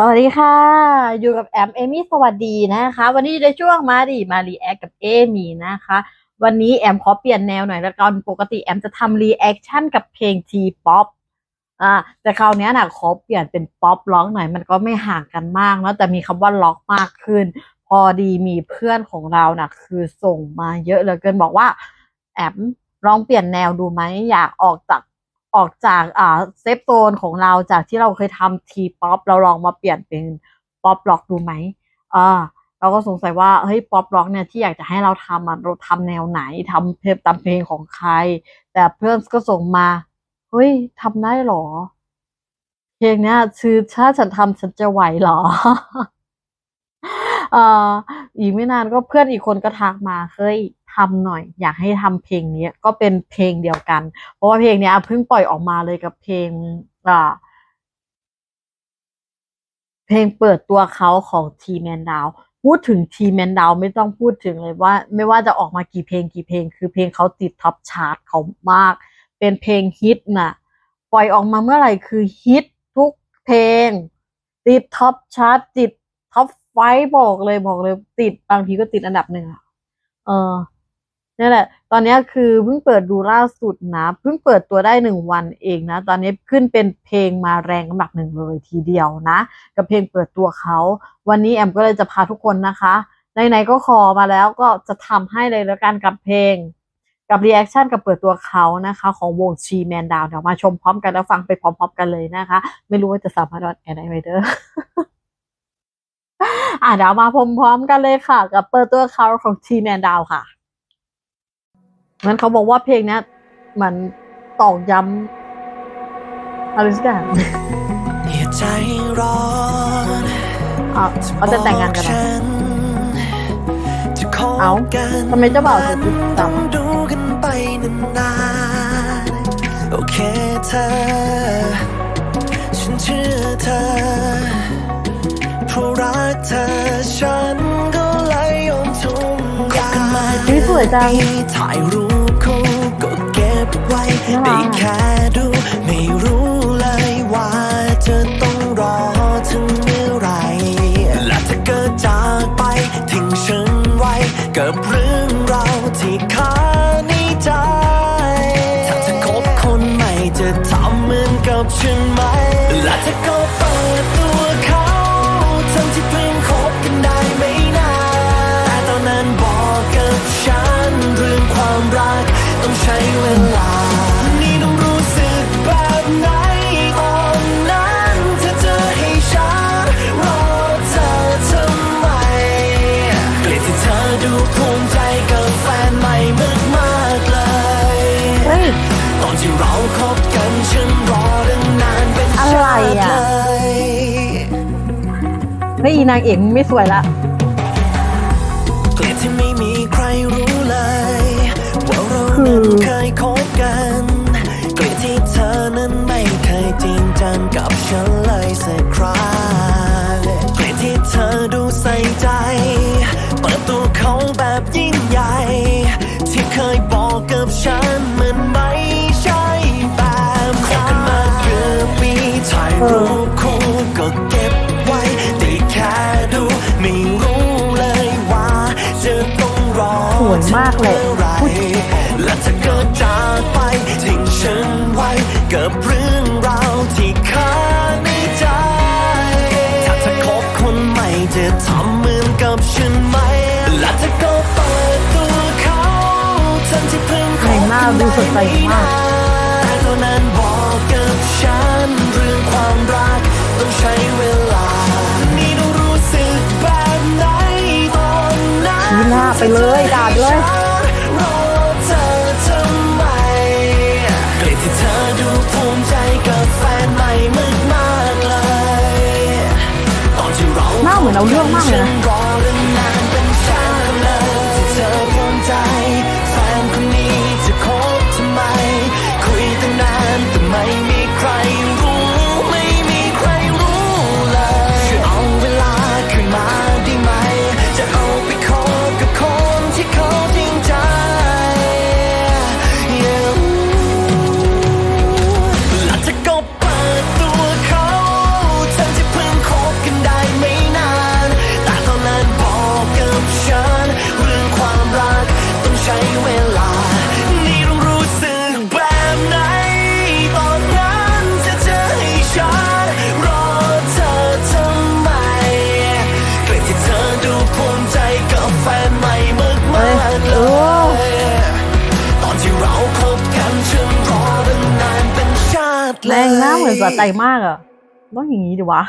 สวัสดีค่ะ อยู่กับแอมเอมี่สวัสดีนะคะ วันนี้ในช่วงมาดีมารีแอคกับเอมี่นะคะ วันนี้แอมขอเปลี่ยนแนวหน่อยละกันปกติแอมจะทำรีแอคชั่นกับเพลงทีป๊อปอ่าแต่คราวนี้นะขอเปลี่ยนเป็นป๊อปร้องหน่อยมันก็ไม่ห่างกันมากเนาะแต่มีคำว่าล็อกมากขึ้น พอดีมีเพื่อนของเรานะคือส่งมาเยอะเหลือเกินบอกว่า แอมลองเปลี่ยนแนวดูไหมอยากออกจาก ออกจากอ่าเซฟโซนของเราจากที่เราเคยทำทีป๊อปเราลองมาเปลี่ยนเป็นป๊อปล็อกดูไหมอ่าเราก็สงสัยว่าเฮ้ยป๊อปล็อกเนี่ยที่อยากจะให้เราทำอะเราทำแนวไหนทำเพลงตามเพลงของใคร แต่เพื่อนก็ส่งมา เฮ้ยทำได้เหรอ เพลงเนี้ยคือถ้าฉันทำฉันจะไหวเหรอ เอ่ออีกไม่นานก็เพื่อนอีกคนก็ทักมาเฮ้ยทำหน่อย อยากให้ทำเพลงนี้ก็เป็นเพลงเดียวกัน เพราะว่าเพลงนี้เพิ่งปล่อยออกมาเลยกับเพลงอ่าเพลงเปิดตัวเขาของทีแมนดาวพูดถึงทีแมนดาวไม่ต้องพูดถึงเลยว่า ไม่ว่าจะออกมากี่เพลงกี่เพลง คือเพลงเขาติดท็อปชาร์ตเขามาก เป็นเพลงฮิตน่ะ ปล่อยออกมาเมื่อไหร่คือฮิตทุกเพลง ติดท็อปชาร์ตติดท็อป ไฟว์บอกเลยบอกเลยติดบางทีก็ติดอันดับหนึ่งอะเออนี่แหละ ตอนนี้คือเพิ่งเปิดดูล่าสุดนะ เพิ่งเปิดตัวได้หนึ่งวันเองนะ ตอนนี้ขึ้นเป็นเพลงมาแรงอันดับหนึ่งเลยทีเดียวนะ กับเพลงเปิดตัวเขา วันนี้แอมก็เลยจะพาทุกคนนะคะไหนๆก็ขอมาแล้วก็จะทำให้เลยแล้วกันกับเพลง กับรีแอคชั่นกับเปิดตัวเขานะคะ ของวงชีแมนดาวเดี๋ยวมาชมพร้อมกันแล้วฟังไปพร้อมๆกันเลยนะคะ ไม่รู้ว่าจะสามารถออนแอร์ได้ไหมเด้อ อะเดี๋ยวมาพร้อมๆกันเลยค่ะ กับเปิดตัวเขาของทีแมนดาวค่ะงั้นเขาบอกว่าเพลงเนี้ยเหมันตอกย้ำอะไรสักอย่างอย่าใจร้อนอะเขาจะแต่งงานกันเหรอจะคบเอ้ากันทำไมเจ้าบ่าวถึงติดตามต้องดูกันไปนานๆโอเคเธอ วยจังถ่ายรูปคู่ก็เก็บไว้น่ารักได้แค่ ช้เวลา นี่ต้องรู้สึกแบบไหนตอนนั้นเธอจะให้ฉันรอเธอทำไมเกลียดที่เธอดูภูมิใจกับแฟนใหม่มากมากเลย เฮ้ย ตอนที่เราคบกันฉันรอตั้งนานเป็นอะไรชาติอะ เลย เฮ้ยอีนางเอกไม่สวยละ นั้ วยมากเลยถึงและถ้าเกิดจากไปทิ้งฉันไว้กับเรื่องราวที่ค้างในใจ ถ้าเธอคบคนใหม่จะทำเหมือนกับฉันไหมและเธอก็เปิดตัวเขาทั้งที่เพิ่งคบกันดูสดใสไม่มากนานแต่ตอนนั้นบอกกับฉันเรื่องความรักต้องใช้เวลาาไปเลยด่าไปเลยรอเธอทำไมเกลียดที่เธอดูภูมิใจกับแฟนใหม่มากมากๆเลย ตอนที่เราหน้าเหมือนเอาเรื่องมากเลยนะ ติเลแม่ยงหน้าเหมือนสะใจมากอะต้องอย่างนี้ดิวะ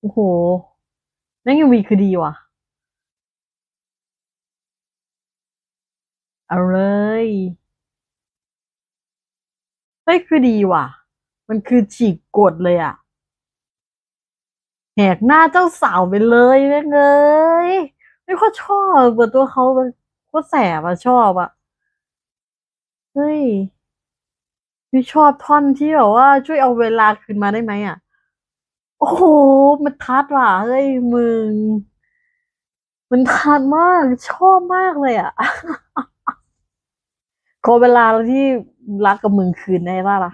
โอ้โหแม่งยังมีคือดีว่ะ เอาเลย เฮ้ยคือดีว่ะ มันคือฉีกกฎเลยอะแหกหน้าเจ้าสาวไปเลยแม่งเอ้ย ไม่ค่อยชอบเปิดตัวเขาเป็นโคตรแสบอะชอบอะเฮ้ยไม่ชอบท่อนที่แบบว่า ช่วยเอาเวลาคืนมาได้ไหมอะโอ้โห มันทัดว่ะเฮ้ยมึง มันทัดมากชอบมากเลยอะขอเวลาที่รักกับมึงคืนได้ป่ะล่ะ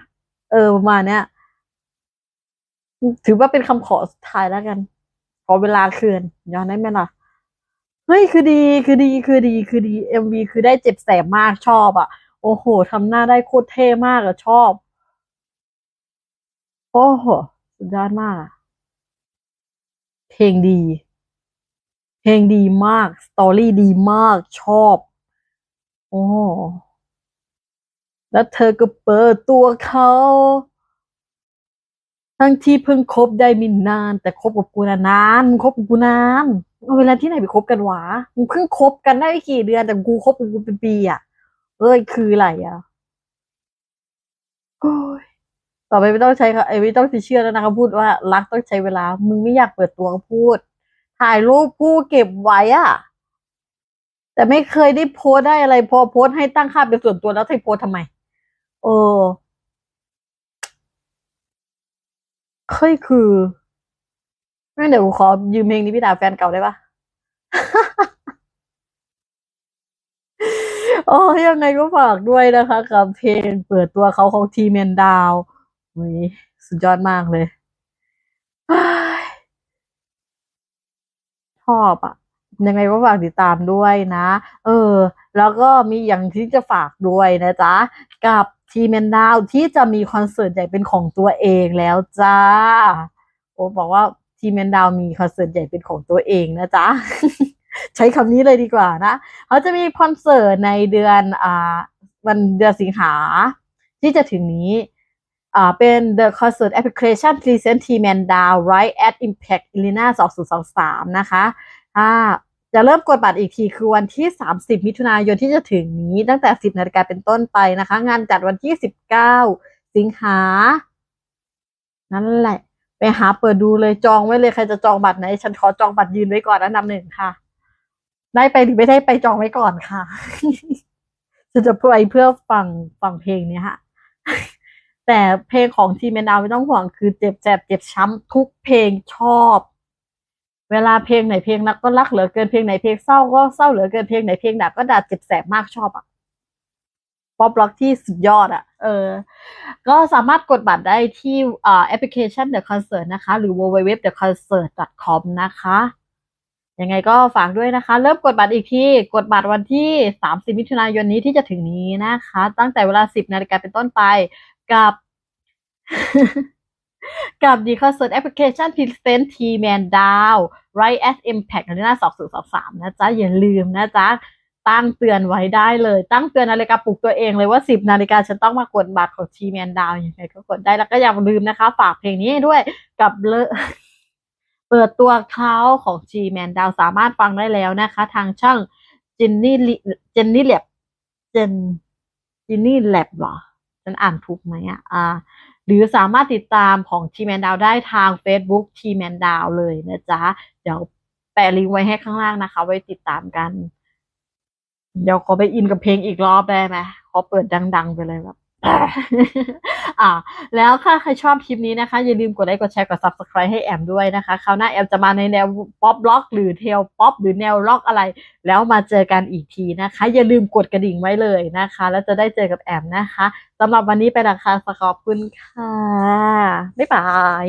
เออประมาณเนี้ยถือว่าเป็นคำขอสุดท้ายแล้วกัน ขอเวลาคืนย้อนได้ไหมล่ะ เฮ้ยคือดีคือดีคือดีคือดีเอ็มวีคือได้เจ็บแสบมากชอบอะ โอ้โหทำหน้าได้โคตรเท่มากอะชอบ โอ้โหสุดยอดมากเพลงดี เพลงดีมาก สตอรี่ดีมากชอบ โอ้แล้วเธอก็เปิดตัวเขา ทั้งที่เพิ่งคบได้ไม่นาน แต่คบกับกูนะนานคบกับกูนาน เวลาที่ไหนไปคบกันวะมึงเพิ่งคบกันได้ไม่กี่เดือนแต่กูคบกูเป็นปีอะเอ้ยคืออะไรอะโอ้ยต่อไปไม่ต้องใช้ไอ้ไม่ต้องติเชื่อแล้วนะเขาพูดว่า รักต้องใช้เวลา มึงไม่อยากเปิดตัวก็พูด ถ่ายรูปผู้เก็บไว้อะ แต่ไม่เคยได้โพสได้อะไร พอโพสให้ตั้งค่าเป็นส่วนตัวแล้วให้โพสทำไม เออเฮ้ยคือ เดี๋ยวกูขอยืมเพลงนี้พี่ดาแฟนเก่าได้ปะโอ้ยังไงก็ฝากด้วยนะคะกับเพลงเปิดตัวเขาของทีแมนดาวอุ้ยสุดยอดมากเลยชอบอะยังไงก็ฝากติดตามด้วยนะ เออ แล้วก็มีอย่างที่จะฝากด้วยนะจ๊ะ กับทีแมนดาวที่จะมีคอนเสิร์ตใหญ่เป็นของตัวเองแล้วจ้า โอ้บอกว่า ทีแมนดาวมีคอนเสิร์ตใหญ่เป็นของตัวเองนะจ๊ะ ใช้คำนี้เลยดีกว่านะเขาจะมีคอนเสิร์ตในเดือนอ่าวันเดือนสิงหา ที่จะถึงนี้อ่าเป็น The Concert Application Present Team and Down Right at Impact Arena 2023 นะคะอ่าจะเริ่มกดบัตรอีกทีคือวันที่ 30 มิถุนายนที่จะถึงนี้ตั้งแต่ 10 นาฬิกาเป็นต้นไปนะคะ งานจัดวันที่ 19 สิงหา นั่นแหละ ไปหาเปิดดูเลยจองไว้เลยใครจะจองบัตรไหน ฉันขอจองบัตรยืนไว้ก่อนอันดับหนึ่งค่ะ ได้ไปหรือไม่ได้ไปจองไว้ก่อนค่ะจะจะไปเพื่อฟังฟังเพลงเนี้ยฮะแต่เพลงของทีมแมนดาวไม่ต้องห่วงคือเจ็บแสบเจ็บช้ำทุกเพลงชอบ เวลาเพลงไหนเพลงรักก็รักเหลือเกินเพลงไหนเพลงเศร้าก็เศร้าเหลือเกินเพลงไหนเพลงด่าก็ด่าเจ็บแสบมากชอบอะ ป๊อปล็อกที่สุดยอดอะ เออ ก็สามารถกดบัตรได้ที่อ่าแอปพลิเคชัน The Concert นะคะ หรือ www.theconcert.com นะคะ ยังไงก็ฝากด้วยนะคะ เริ่มกดบัตรอีกที กดบัตรวันที่ 30 มิถุนายนนี้ที่จะถึงนี้นะคะ ตั้งแต่เวลา 10 นาฬิกาเป็นต้นไปกับกับ The Concert Application Present T-Man Down Right at Impact Arena 2023 นะจ๊ะ อย่าลืมนะจ๊ะ ตั้งเตือนไว้ได้เลย ตั้งเตือนนาฬิกาปลุกตัวเองเลยว่า 10 นาฬิกาฉันต้องมากดบัตรของ T-Man Down ยังไงก็กดได้แล้วก็อย่าลืมนะคะ ฝากเพลงนี้ด้วยกับเลอเปิดตัวเขาของ G Man Down สามารถฟังได้แล้วนะคะ ทางช่อง Jenny Jenny Lab เจน Jenny Lab เหรอฉันอ่านถูกไหมอะอ่าหรือสามารถติดตามของ T Man Down ได้ทาง Facebook T Man Down เลยนะจ๊ะ เดี๋ยวแปะลิงก์ไว้ให้ข้างล่างนะคะ ไว้ติดตามกัน เดี๋ยวขอไปอินกับเพลงอีกรอบได้ไหมขอเปิดดัง ๆ ไปเลยแบบอ่า แล้วถ้าใครชอบคลิปนี้นะคะ อย่าลืมกดไลค์กดแชร์กด subscribe ให้แอมด้วยนะคะคราวหน้าแอมจะมาในแนวป๊อปล็อก หรือเทลป๊อปหรือแนวล็อกอะไร แล้วมาเจอกันอีกทีนะคะ อย่าลืมกดกระดิ่งไว้เลยนะคะ แล้วจะได้เจอกับแอมนะคะสำหรับวันนี้ไปละค่ะขอบคุณค่ะ บ๊ายบาย